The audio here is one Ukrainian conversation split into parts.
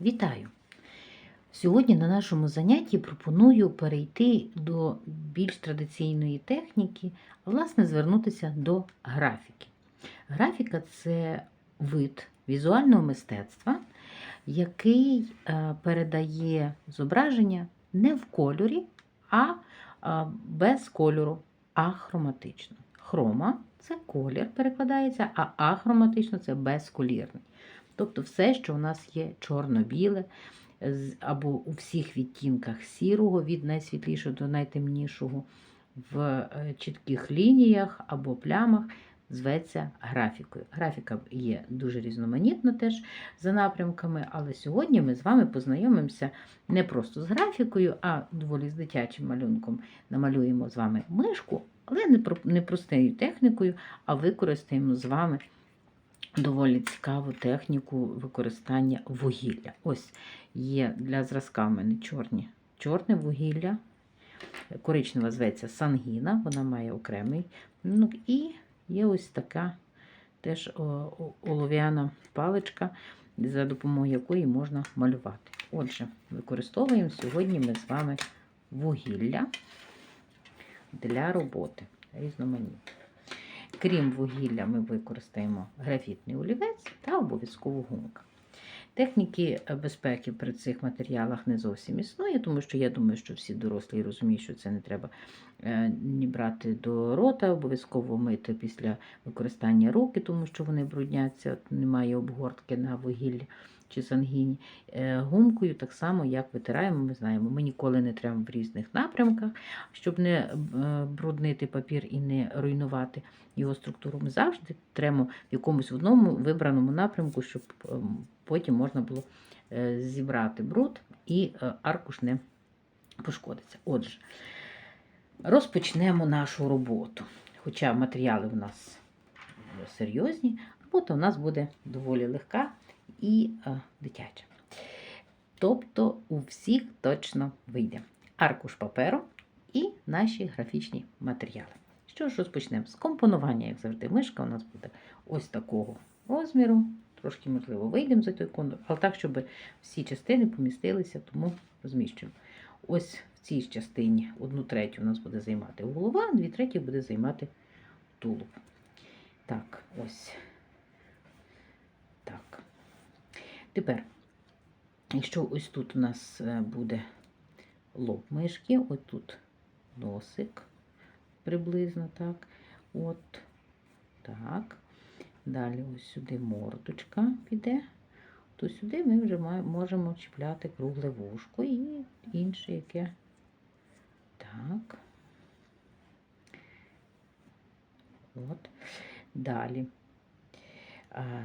Вітаю! Сьогодні на нашому занятті пропоную перейти до більш традиційної техніки, а власне звернутися до графіки. Графіка це вид візуального мистецтва, який е, передає зображення не в кольорі, а е, без кольору, ахроматично. Хрома це колір перекладається, а ахроматично це безколірний. Тобто все, що у нас є чорно-біле, або у всіх відтінках сірого, від найсвітлішого до найтемнішого, в е, чітких лініях або плямах, зветься графікою. Графіка є дуже різноманітна теж за напрямками, але сьогодні ми з вами познайомимося не просто з графікою, а доволі з дитячим малюнком. Намалюємо з вами мишку, але не про- не простою технікою, а використаємо з вами доволі цікаву техніку використання вугілля. Ось є для зразка в мене чорні, чорне вугілля. Коричнева зветься сангіна, вона має окремий. Ну, і є ось така теж олов'яна паличка, за допомогою якої можна малювати. Отже, використовуємо сьогодні ми з вами вугілля для роботи різноманітні. Крім вугілля, ми використаємо графітний олівець та обов'язково гумка. Техніки е, безпеки при цих матеріалах не зовсім існує, тому що я думаю, що всі дорослі розуміють, що це не треба е, ні брати до рота, обов'язково мити після використання руки, тому що вони брудняться, немає обгортки на вугіллі чи сангіні. Е, Гумкою так само, як витираємо, ми знаємо, ми ніколи не треба в різних напрямках, щоб не е, бруднити папір і не руйнувати його структуру. Ми завжди тремо в якомусь одному вибраному напрямку, щоб ем, потім можна було е, зібрати бруд і аркуш не пошкодиться. Отже, розпочнемо нашу роботу. Хоча матеріали в нас серйозні, робота у нас буде доволі легка і е, дитяча. Тобто у всіх точно вийде аркуш паперу і наші графічні матеріали. Що ж розпочнемо? З компонування, як завжди, мишка у нас буде ось такого розміру. Трошки, можливо, вийдемо за той контур, але так, щоб всі частини помістилися, тому розміщуємо. Ось в цій частині одну третю у нас буде займати голова, дві треті буде займати тулуб. Так, ось. Так. Тепер, якщо ось тут у нас е, буде лоб мишки, ось тут носик приблизно так. От так. Далі ось сюди мордочка піде. То сюди ми вже можемо чіпляти кругле вушко і інше яке. Так. От. Далі.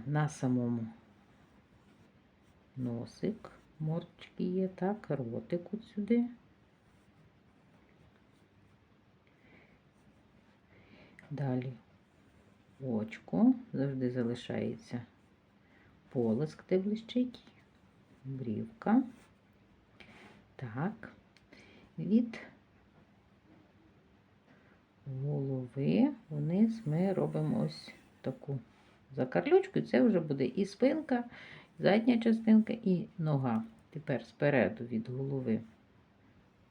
На самому носик мордочки є, так, ротик от сюди. Далі очко, завжди залишається полиск, де блищить, брівка. Так, від голови вниз ми робимо ось таку закарлючку, і це вже буде і спинка, задня частинка, і нога. Тепер спереду від голови.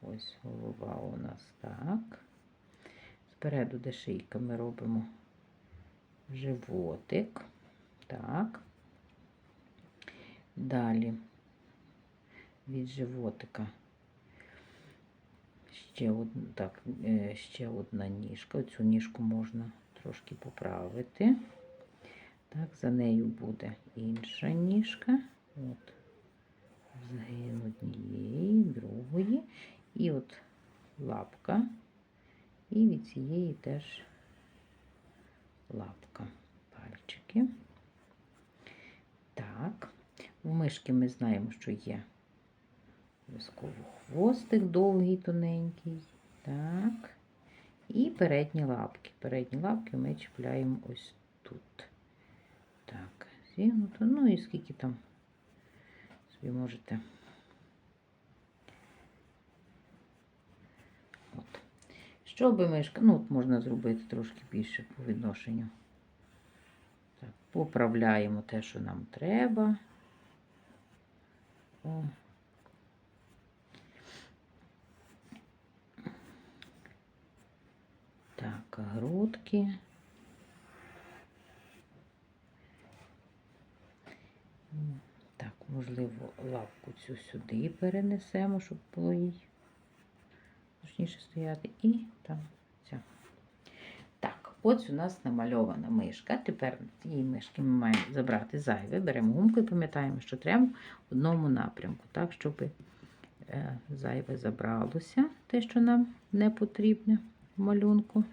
Ось голова у нас так. Спереду, де шийка, ми робимо животик. Так. Далі від животика ще одна, так, е, ще одна ніжка. Оцю ніжку можна трошки поправити. Так, за нею буде інша ніжка. От, згин однієї, другої. І от лапка. І від цієї теж лапка, пальчики. Так, у мишки ми знаємо, що є обов'язково хвостик довгий, тоненький. Так. І передні лапки. Передні лапки ми чіпляємо ось тут. Так. Ну і скільки там собі можете. От. Щоб мишка, ну, от можна зробити трошки більше по відношенню. Так, поправляємо те, що нам треба. О. Так, грудки. Так, можливо, лапку цю сюди перенесемо, щоб було їй точніше стояти. І там ця. Так, ось у нас намальована мишка. Тепер цієї мишки ми маємо забрати зайве. Беремо гумку і пам'ятаємо, що треба в одному напрямку, так, щоб е, зайве забралося, те, що нам не потрібне в малюнку.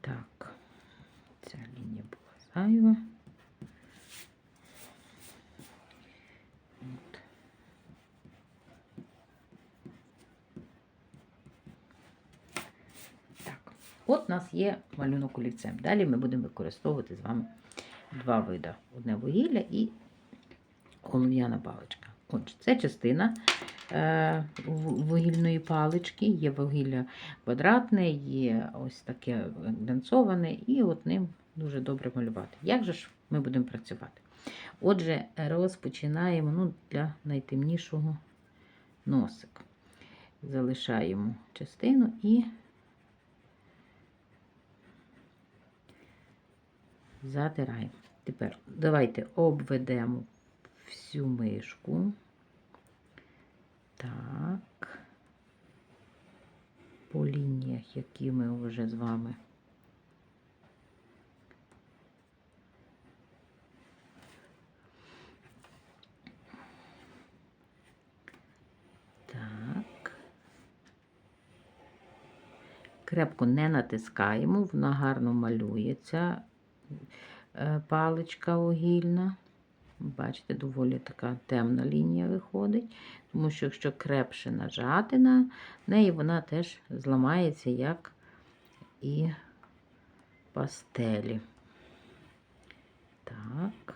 Так, ця лінія була зайва. От. Так, от у нас є малюнок олівцем. Далі ми будемо використовувати з вами два види: одне вугілля і олов'яна паличка. Отже, це частина е, вугільної палички, є вугілля квадратне, є ось таке глянцоване, і от ним дуже добре малювати. Як же ж ми будемо працювати? Отже, розпочинаємо ну, для найтемнішого носик. Залишаємо частину і затираємо. Тепер давайте обведемо всю мишку. Так. По лініях, які ми вже з вами Так. Крепко не натискаємо, вона гарно малюється паличка огільна. Бачите, доволі така темна лінія виходить, тому що якщо крепше нажати на неї, вона теж зламається, як і пастелі. Так,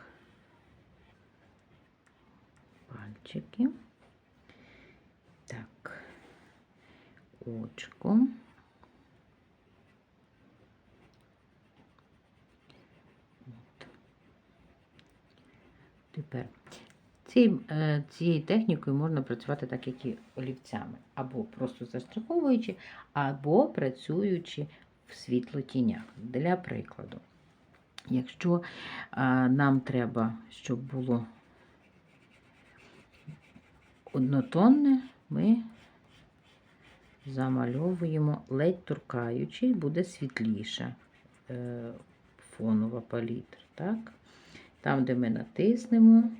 пальчики. Так, очко. От. Тепер е, цією технікою можна працювати так, як і олівцями, або просто заштриховуючи, або працюючи в світлотінях. Для прикладу, якщо е, нам треба, щоб було однотонне, ми замальовуємо ледь торкаючи, буде світліша е, фонова палітра. Там, де ми натиснемо,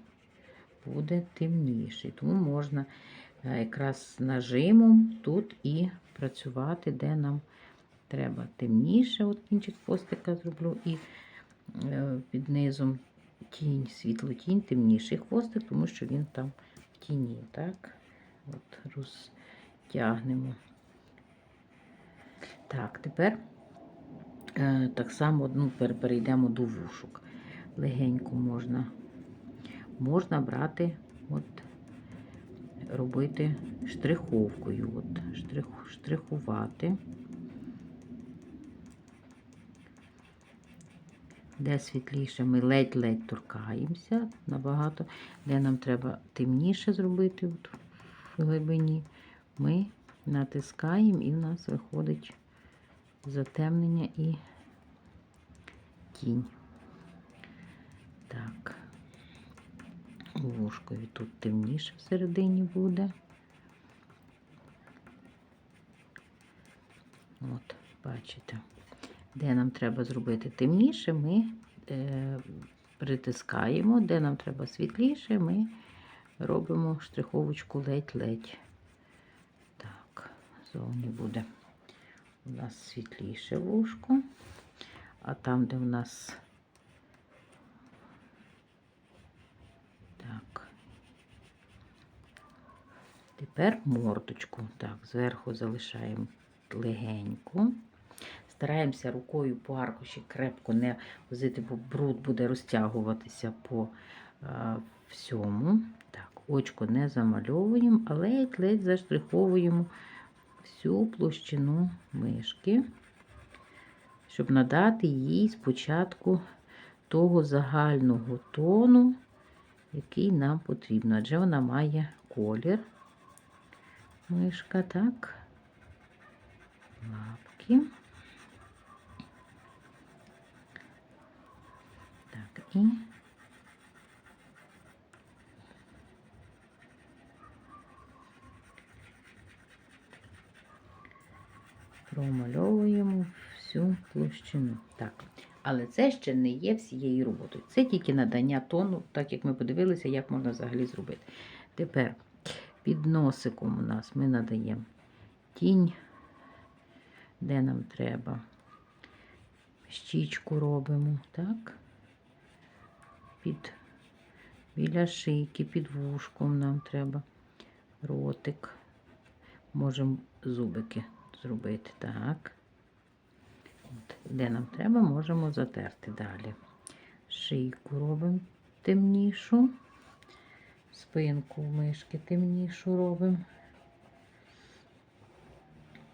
буде темніший. Тому можна е, якраз нажимом тут і працювати, де нам треба темніше. От кінчик хвостика зроблю і е, під низом тінь, світло-тінь, темніший хвостик, тому що він там в тіні. Так? От розтягнемо. Так, тепер е, так само ну, перейдемо до вушок. Легенько можна, можна брати, от, робити штриховкою, от, штрих, штрихувати. Де світліше, ми ледь-ледь торкаємося набагато, де нам треба темніше зробити от, в глибині, ми натискаємо і в нас виходить затемнення і тінь. Так, вушкові тут темніше всередині буде. От, бачите, де нам треба зробити темніше, ми е, притискаємо, де нам треба світліше, ми робимо штриховочку ледь-ледь. Так, зовні буде у нас світліше вушко, а там, де у нас так. Тепер мордочку. Так, зверху залишаємо легенько. Стараємося рукою по аркуші крепко не возити, бо бруд буде розтягуватися по е, всьому. Так, очко не замальовуємо, а ледь-ледь заштриховуємо всю площину мишки, щоб надати їй спочатку того загального тону, який нам потрібно, адже вона має колір. Мишка, так. Лапки. Так, і промальовуємо всю площину. Так. Але це ще не є всією роботою. Це тільки надання тону, так як ми подивилися, як можна взагалі зробити. Тепер під носиком у нас ми надаємо тінь, де нам треба. Щічку робимо, так? Під, біля шийки, під вушком нам треба ротик. Можемо зубики зробити, так. От, де нам треба, можемо затерти далі. Шийку робимо темнішу, спинку мишки темнішу робимо.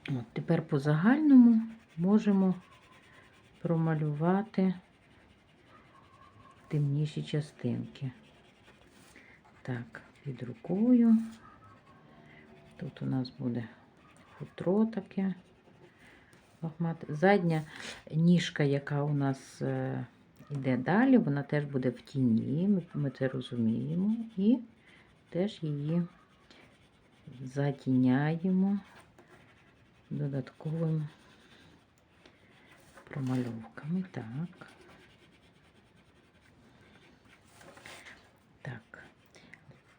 От, тепер по загальному можемо промалювати темніші частинки. Так, під рукою. Тут у нас буде футро таке. Задня ніжка, яка у нас е, йде далі, вона теж буде в тіні, ми, це розуміємо, і теж її затіняємо додатковими промальовками. Так. Так.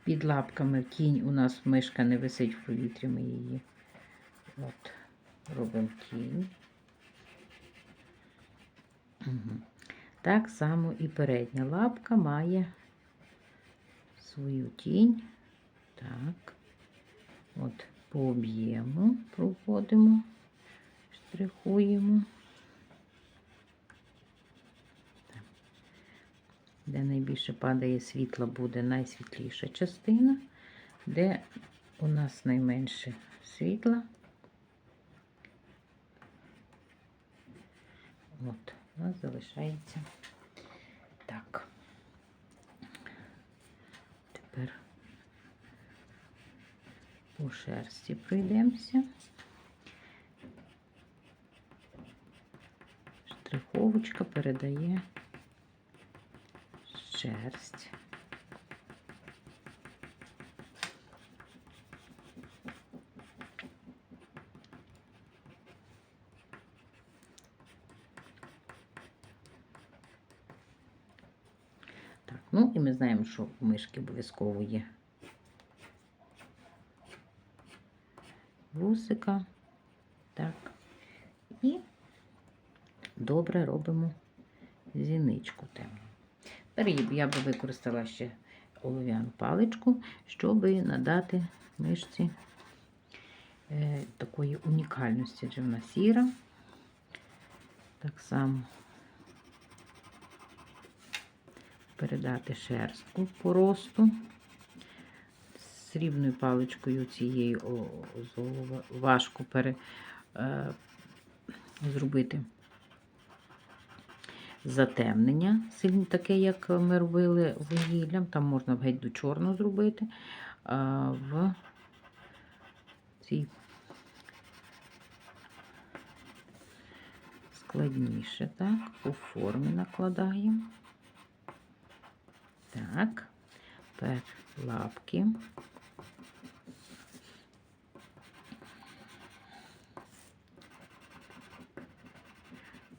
Під лапками тінь у нас мишка не висить в повітрі, ми її от, робимо тінь. Угу. Так само і передня лапка має свою тінь. Так, от по об'єму проводимо, штрихуємо. Так. Де найбільше падає світла, буде найсвітліша частина, де у нас найменше світла. От, у нас залишається так. Тепер по шерсті пройдемося. Штриховочка передає шерсть. Так, ну і ми знаємо, що у мишки обов'язково є вусика. Так. І добре робимо зіничку темну. Тепер я би використала ще олов'яну паличку, щоб надати мишці е, такої унікальності, адже вона сіра. Так само передати шерстку по росту. Срібною паличкою цією золова- важко пере, е, зробити затемнення, сильно таке, як ми робили вугіллям. Там можна геть до чорного зробити. А в цій складніше, так, по формі накладаємо. Так, тепер лапки.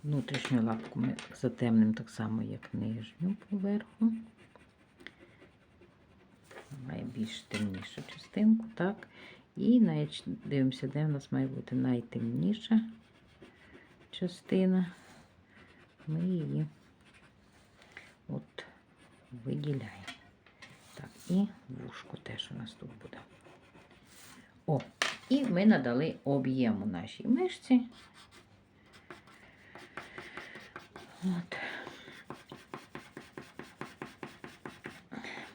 Внутрішню лапку ми затемнимо так само, як нижню поверху. Має більш темнішу частинку, так. І навіть дивимося, де в нас має бути найтемніша частина. Ми її от виділяємо. Так, і вушко теж у нас тут буде. О, і ми надали об'єму нашій мишці. От.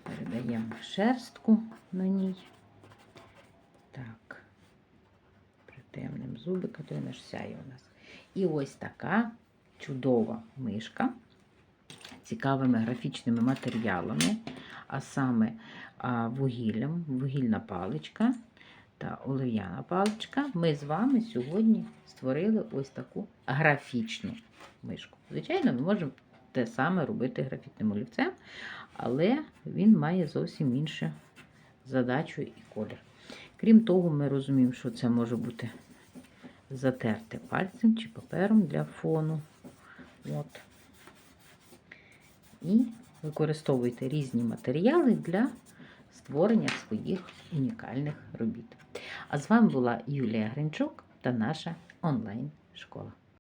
Передаємо шерстку на ній. Так, притемним зубика, то вона ж сяє у нас. І ось така чудова мишка цікавими графічними матеріалами. а саме вугіллям, вугільна паличка та олов'яна паличка, ми з вами сьогодні створили ось таку графічну мишку. Звичайно, ми можемо те саме робити графітним олівцем, але він має зовсім іншу задачу і колір. Крім того, ми розуміємо, що це може бути затерте пальцем чи папером для фону. От. І використовуйте різні матеріали для створення своїх унікальних робіт. А з вами була Юлія Гринчук та наша онлайн-школа.